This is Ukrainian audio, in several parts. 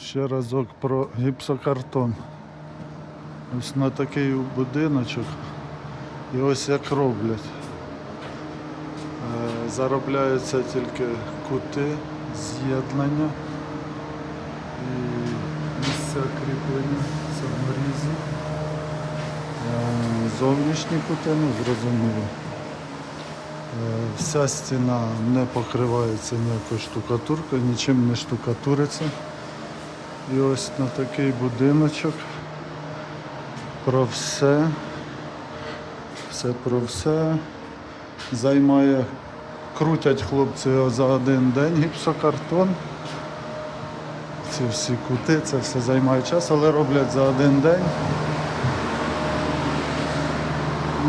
Ще разок про гіпсокартон. Ось на такий будиночок. І ось як роблять. Е, Заробляються тільки кути, з'єднання і місця кріплення саморізу. Е, Зовнішні кути, ну зрозуміло. Е, Вся стіна не покривається ніякою штукатуркою, нічим не штукатуриться. І ось на такий будиночок. Про все, все про все. Займає, крутять хлопці за один день гіпсокартон. Ці всі кути, це все займає час, але роблять за один день.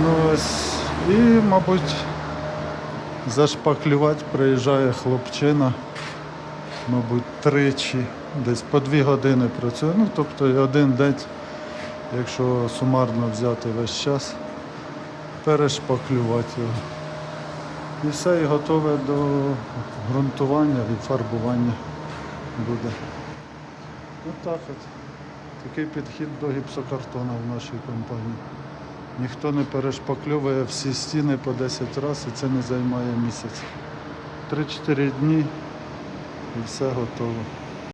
Ну ось, і, мабуть, зашпаклювати приїжджає хлопчина, мабуть, тричі, десь по дві години працює. Ну, тобто один день, якщо сумарно взяти весь час, перешпаклювати його. І все, і готове до ґрунтування і фарбування буде. Отак от. Такий підхід до гіпсокартона в нашій компанії. Ніхто не перешпакльовує всі стіни по 10 разів і це не займає місяць. 3-4 дні і все готово.